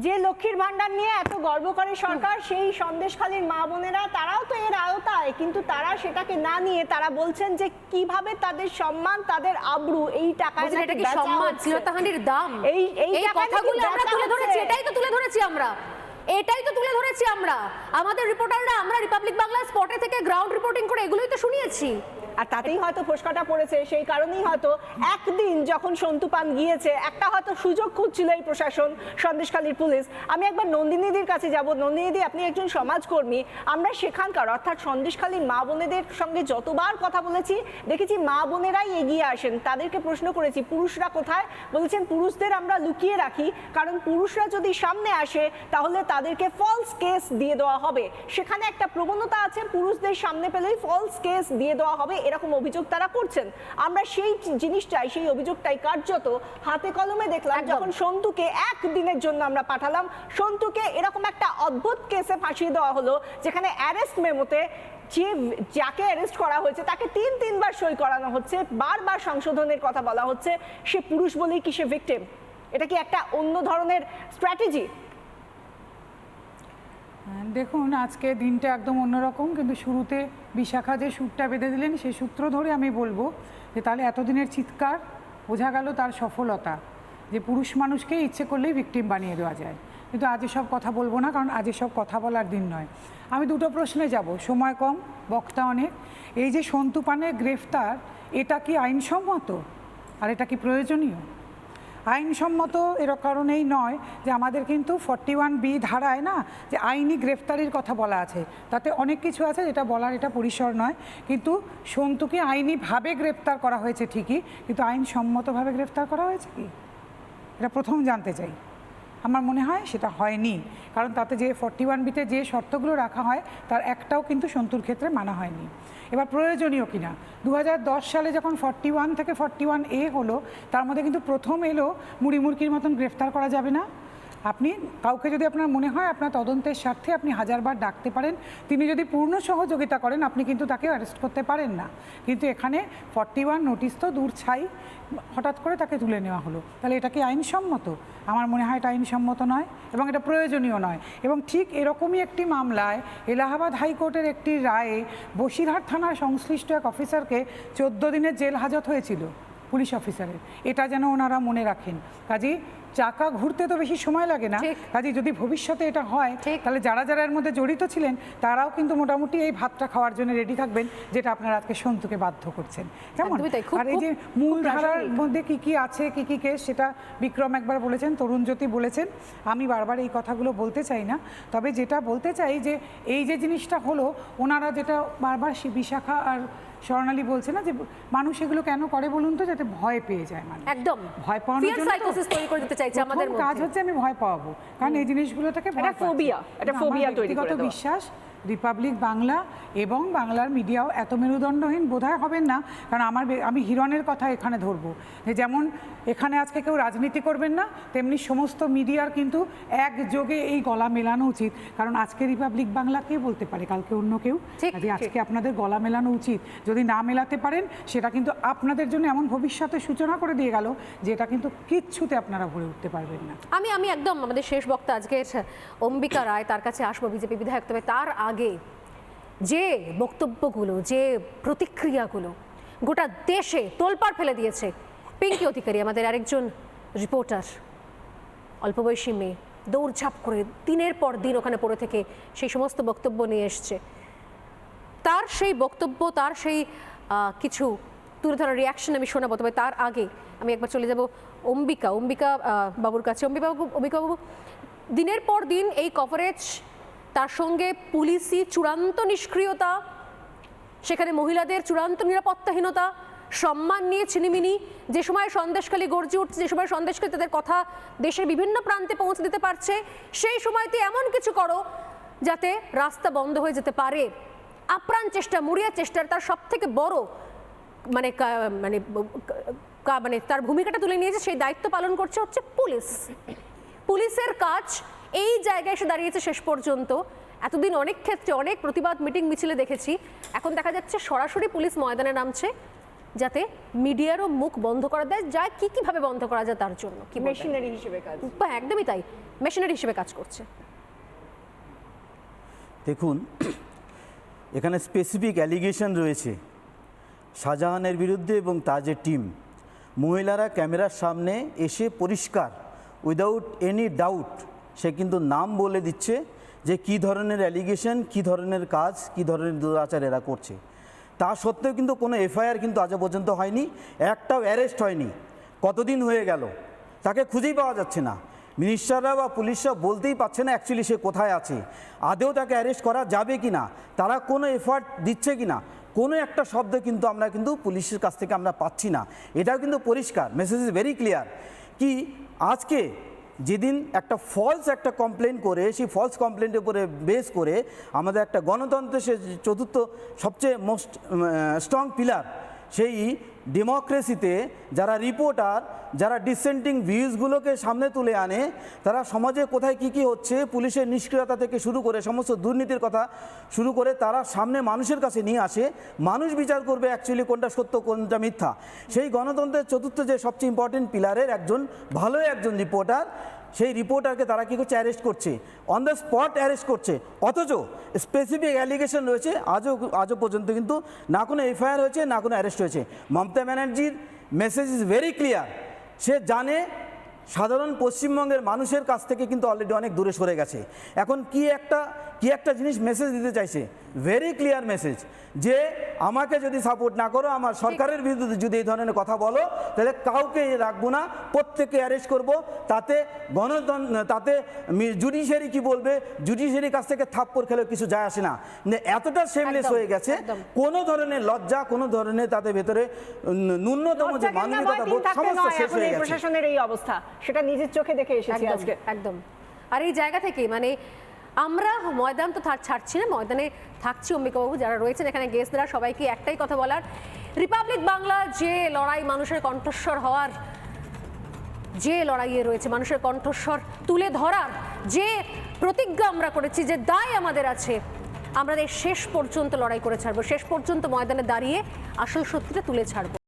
যে লক্ষ্মীর ভান্ডার নিয়ে এত গর্ব করে সরকার সেই সন্দেশখালীর মা বোনেরা তারাও তো এর আওতায়। কিন্তু তারা সেটাকে না নিয়ে তারা বলছেন যে কীভাবে তাদের সম্মান তাদের আব্রু এই টাকায় এটা কি সম্মান? হচ্ছে। শ্লীলতাহানির দাম। এই- এই কথাগুলো আমরা তুলে ধরেছি এটাই তো তুলে ধরেছি আমরা। এটাই তো তুলে ধরেছি আমরা। আমাদের রিপোর্টাররা আমরা রিপাবলিক বাংলা স্পটে থেকে গ্রাউন্ড রিপোর্টিং করে এগুলোই তো শুনিয়েছি। আর তাতেই হয়তো ফোসকাটা পড়েছে, সেই কারণেই হয়তো একদিন যখন সন্তু পান গিয়েছে, একটা হয়তো সুযোগ খুঁজছিল এই প্রশাসন, সন্দেশখালীর পুলিশ। আমি একবার নন্দিনীদির কাছে যাব। নন্দিনীদি আপনি একজন সমাজকর্মী। আমরা সেখানকার, অর্থাৎ সন্দেশখালীর মা বোনেদের সঙ্গে যতবার কথা বলেছি, দেখেছি মা বোনেরাই এগিয়ে আসেন। তাদেরকে প্রশ্ন করেছি, পুরুষরা কোথায়? বলেছেন, পুরুষদের আমরা লুকিয়ে রাখি, কারণ পুরুষরা যদি সামনে আসে, তাহলে তাদেরকে ফলস কেস দিয়ে দেওয়া হবে। সেখানে একটা প্রবণতা আছে, পুরুষদের সামনে পেলেই ফলস কেস দিয়ে দেওয়া হবে এরকম অভিযোগ তারা করছেন। আমরা সেই জিনিসটাই সেই অভিযোগটাই কার্যত হাতে কলমে দেখলাম যখন সন্তুকে একদিনের জন্য আমরা পাঠালাম সন্তুকে এরকম একটা অদ্ভুত কেসে ফাঁসিয়ে দেওয়া হলো যেখানে অ্যারেস্ট মেমোতে যে যাকে অ্যারেস্ট করা হয়েছে তাকে তিন তিনবার সই করানো হচ্ছে বারবার সংশোধনের কথা বলা হচ্ছে সে পুরুষ বলেই কি সে ভিকটিম এটা কি একটা অন্য ধরনের স্ট্র্যাটেজি দেখুন, আজকে দিনটা একদম অন্যরকম, কিন্তু শুরুতে বিশাখা যে সুরটা বেঁধে দিলেন সেই সূত্র ধরে আমি বলব যে তাহলে এতদিনের চিৎকার বোঝা গেল তার সফলতা, যে পুরুষ মানুষকে ইচ্ছে করলেই ভিকটিম বানিয়ে দেওয়া যায়। কিন্তু আজ সব কথা বলব না, কারণ আজ সব কথা বলার দিন নয়। আমি দুটো প্রশ্নে যাব, সময় কম, বক্তা অনেক। এই যে সন্তু পানের গ্রেফতার, এটা কি আইনসম্মত? আর এটা কি প্রয়োজনীয়? আইনসম্মত এর কারণেই নয় যে আমাদের কিন্তু ফর্টি ওয়ান বি ধারায় না যে আইনি গ্রেফতারির কথা বলা আছে। তাতে অনেক কিছু আছে যেটা বলার এটা পরিসর নয়। কিন্তু সন্তুকে আইনিভাবে গ্রেফতার করা হয়েছে ঠিকই, কিন্তু আইনসম্মতভাবে গ্রেফতার করা হয়েছে কি? এটা প্রথম জানতে চাই। আমার মনে হয় সেটা হয়নি। কারণ তাতে যে ফর্টি ওয়ান বিতে যে শর্তগুলো রাখা হয়, তার একটাও কিন্তু সন্তুর ক্ষেত্রে মানা হয়নি। এবার প্রয়োজনীয় কিনা দু হাজার দশ সালে যখন ফর্টি ওয়ান থেকে ফর্টি ওয়ান এ হলো, তার মধ্যে কিন্তু প্রথম এলো মুড়ি মুরগির মতন গ্রেফতার করা যাবে না। আপনি, কাউকে যদি আপনার মনে হয় আপনার তদন্তের স্বার্থে আপনি হাজারবার ডাকতে পারেন, তিনি যদি পূর্ণ সহযোগিতা করেন, আপনি কিন্তু তাকে অ্যারেস্ট করতে পারেন না। কিন্তু এখানে ফর্টি ওয়ান নোটিশ তো দূর ছাই, হঠাৎ করে তাকে তুলে নেওয়া হলো। তাহলে এটা কি আইনসম্মত? আমার মনে হয় এটা আইনসম্মত নয় এবং এটা প্রয়োজনীয় নয়। এবং ঠিক এরকমই একটি মামলায় এলাহাবাদ হাইকোর্টের একটি রায়ে বসিরহাট থানার সংশ্লিষ্ট এক অফিসারকে চোদ্দ দিনের জেল হাজত হয়েছিল পুলিশ অফিসারের। এটা যেন ওনারা মনে রাখেন। কাজেই চাকা ঘুরতে তো বেশি সময় লাগে না। কাজে যদি ভবিষ্যতে এটা হয় তাহলে যারা যারা এর মধ্যে জড়িত ছিলেন তারাও কিন্তু মোটামুটি এই ভাতটা খাওয়ার জন্য রেডি থাকবেন যেটা আপনারা আজকে সন্তুকে বাধ্য করছেন। কেমন? আর এই যে খুব- মূল ধারার মধ্যে কি কি আছে কি কি কেস সেটা বিক্রম একবার বলেছেন তরুণ জ্যোতি বলেছেন। আমি বারবার এই কথাগুলো বলতে চাই না। তবে যেটা বলতে চাই যে এই যে জিনিসটা হলো ওনারা যেটা বারবার বিশাখা আর স্বর্ণালী বলছে না যে মানুষ এগুলো কেন করে বলুন তো যাতে ভয় পেয়ে যায় মানে একদম। ভয় পাওয়ানোর জন্য তৈরি করে দিতে চাইছে আমাদের কাজ হচ্ছে আমি ভয় পাওয়াবো কারণ এই জিনিসগুলো থেকে এটা ফোবিয়া phobia আমার তৈরি করে দাও। বিশ্বাস। রিপাবলিক বাংলা এবং বাংলার মিডিয়াও এত মেরুদণ্ডহীন বোধহয় হবেন না। কারণ আমার আমি হিরণের কথা এখানে ধরবো। যে যেমন এখানে আজকে কেউ রাজনীতি করবেন না তেমনি সমস্ত মিডিয়ার কিন্তু একযোগে এই গলা মেলানো উচিত। কারণ আজকে রিপাবলিক বাংলা কে বলতে পারে? কালকে অন্য কেউ? আজকে আপনাদের গলা মেলানো উচিত। যদি না মেলাতে পারেন সেটা কিন্তু আপনাদের জন্য এমন ভবিষ্যতের সূচনা করে দিয়ে গেল যে এটা কিন্তু কিচ্ছুতে আপনারা ভরে উঠতে পারবেন না। আমি আমি একদম আমাদের শেষ বক্তা আজকে অম্বিকা রায় তার কাছে আসব বিজেপি বিধায়ক। তবে তার আগে যে বক্তব্যগুলো, যে প্রতিক্রিয়াগুলো গোটা দেশে তোলপাড় ফেলে দিয়েছে। পিঙ্কি অধিকারী, আমাদের আরেকজন রিপোর্টার অল্প বয়সী মেয়ে দৌড়ঝাঁপ করে দিনের পর দিন ওখানে পড়ে থেকে সেই সমস্ত বক্তব্য নিয়ে এসছে। তার সেই বক্তব্য, তার সেই কিছু তুলে ধরার রিয়াকশন আমি শোনাবো, তবে তার আগে আমি একবার চলে যাব অম্বিকা অম্বিকা বাবুর কাছে। অম্বিকা বাবু অম্বিকা বাবু, দিনের পর দিন এই কভারেজ তার সঙ্গে পুলিশি চূড়ান্ত নিষ্ক্রিয়তা, সেখানে মহিলাদের চূড়ান্ত নিরাপত্তাহীনতা, সম্মান নিয়ে ছিনিমিনি, যে সময় সন্দেশখালী গর্জে উঠছে যে সময় সন্দেশখালী তাদের কথা দেশের বিভিন্ন প্রান্তে পৌঁছে দিতে পারছে, সেই সময়তে এমন কিছু করো যাতে রাস্তা বন্ধ হয়ে যেতে পারে। আপ্রাণ চেষ্টা মরিয়া চেষ্টার তার সব থেকে বড় মানে মানে মানে তার ভূমিকাটা তুলে নিয়েছে সেই দায়িত্ব পালন করছে হচ্ছে পুলিশ। পুলিশের কাজ এই জায়গায় এসে দাঁড়িয়েছে শেষ পর্যন্ত। এতদিন অনেক ক্ষেত্রে অনেক প্রতিবাদ মিটিং মিছিলে দেখেছি। এখন দেখা যাচ্ছে সরাসরি পুলিশ ময়দানে নামছে যাতে মিডিয়ারও মুখ বন্ধ করা দেয় যায় কি কীভাবে বন্ধ করা যায় তার জন্য? কি মেশিনারি হিসেবে কাজ। বা একদমই তাই। মেশিনারি হিসেবে কাজ করছে। দেখুন এখানে স্পেসিফিক অ্যালিগেশন রয়েছে। শাহজাহানের বিরুদ্ধে এবং তাজের টিম মহিলারা ক্যামেরার সামনে এসে পরিষ্কার উইদাউট এনি ডাউট সে কিন্তু নাম বলে দিচ্ছে যে কি ধরনের অ্যালিগেশন কি ধরনের কাজ, কি ধরনের দুরাচার এরা করছে। তা সত্ত্বেও কিন্তু কোনো এফআইআর কিন্তু আজও পর্যন্ত হয়নি, একটাও অ্যারেস্ট হয়নি। কতদিন হয়ে গেল? তাকে খুঁজেই পাওয়া যাচ্ছে না। মিনিস্টাররা বা পুলিশরা বলতেই পারছে না অ্যাকচুয়ালি সে কোথায় আছে। আদেও তাকে অ্যারেস্ট করা যাবে কি না? তারা কোনো এফার্ট দিচ্ছে কি না? কোনো একটা শব্দ কিন্তু আমরা কিন্তু পুলিশের কাছ থেকে আমরা পাচ্ছি না। এটাও কিন্তু পরিষ্কার মেসেজ ইজ ভেরি ক্লিয়ার কি আজকে যেদিন একটা ফলস একটা কমপ্লেন করে, সেই ফলস কমপ্লেনের উপরে বেস করে আমাদের একটা গণতন্ত্রের সে চতুর্থ সবচেয়ে মোস্ট স্ট্রং পিলার সেই ডেমোক্রেসিতে যারা রিপোর্টার যারা ডিসেন্টিং ভিউজগুলোকে সামনে তুলে আনে, তারা সমাজে কোথায় কি কি হচ্ছে, পুলিশের নিষ্ক্রিয়তা থেকে শুরু করে সমস্ত দুর্নীতির কথা শুরু করে তারা সামনে মানুষের কাছে নিয়ে আসে। মানুষ বিচার করবে অ্যাকচুয়ালি কোনটা সত্য, কোনটা মিথ্যা। সেই গণতন্ত্রের চতুর্থ যে সবচেয়ে ইম্পর্টেন্ট পিলারের একজন, ভালো একজন রিপোর্টার সেই রিপোর্টারকে তারা কী করছে? অ্যারেস্ট করছে। অন দ্য স্পট অ্যারেস্ট করছে। অথচ স্পেসিফিক অ্যালিগেশন রয়েছে। আজও আজও পর্যন্ত কিন্তু না কোনো এফআইআর হয়েছে, না কোনো অ্যারেস্ট হয়েছে। মমতা ব্যানার্জির মেসেজ ইজ ভেরি ক্লিয়ার সে জানে সাধারণ পশ্চিমবঙ্গের মানুষের কাছ থেকে কিন্তু অলরেডি অনেক দূরে সরে গেছে। এখন কি একটা কি একটা জিনিস মেসেজ দিতে চাইছে? ভেরি ক্লিয়ার মেসেজ যে আমাকে যদি সাপোর্ট না করো আমার সরকারের বিরুদ্ধে যদি এই ধরনের কথা বলো তাহলে কাউকে রাখব না প্রত্যেককে অ্যারেস্ট করব। তাতে গণতন্ত্র তাতে জুডিশিয়ারি কি বলবে? জুডিশিয়ারির কাছ থেকে থাপ্পড় খেলেও কিছু যায় আসে না। এতটা সেমলেস হয়ে গেছে। কোনো ধরনের লজ্জা কোনো ধরনের তাদের ভেতরে ন্যূনতম যে মানবিকতা বোধ সমস্ত শেষ হয়ে গেছে। প্রশাসনের এই অবস্থা। সেটা নিজের চোখে দেখে এসেছি আজকে। একদম। আর এই জায়গা থেকে মানে আমরা ময়দান তো ছাড়ছি না, ময়দানে থাকছি অম্বিকাবাবু, যারা রয়েছেন এখানে গেস্টরা সবাইকে একটাই কথা বলার। রিপাবলিক বাংলা যে লড়াই মানুষের কণ্ঠস্বর হওয়ার, যে লড়াইয়ে রয়েছে মানুষের কণ্ঠস্বর তুলে ধরার, যে প্রতিজ্ঞা আমরা করেছি যে দায় আমাদের আছে আমাদের শেষ পর্যন্ত লড়াই করে ছাড়বো, শেষ পর্যন্ত ময়দানে দাঁড়িয়ে আসল সত্যিটা তুলে ছাড়বো।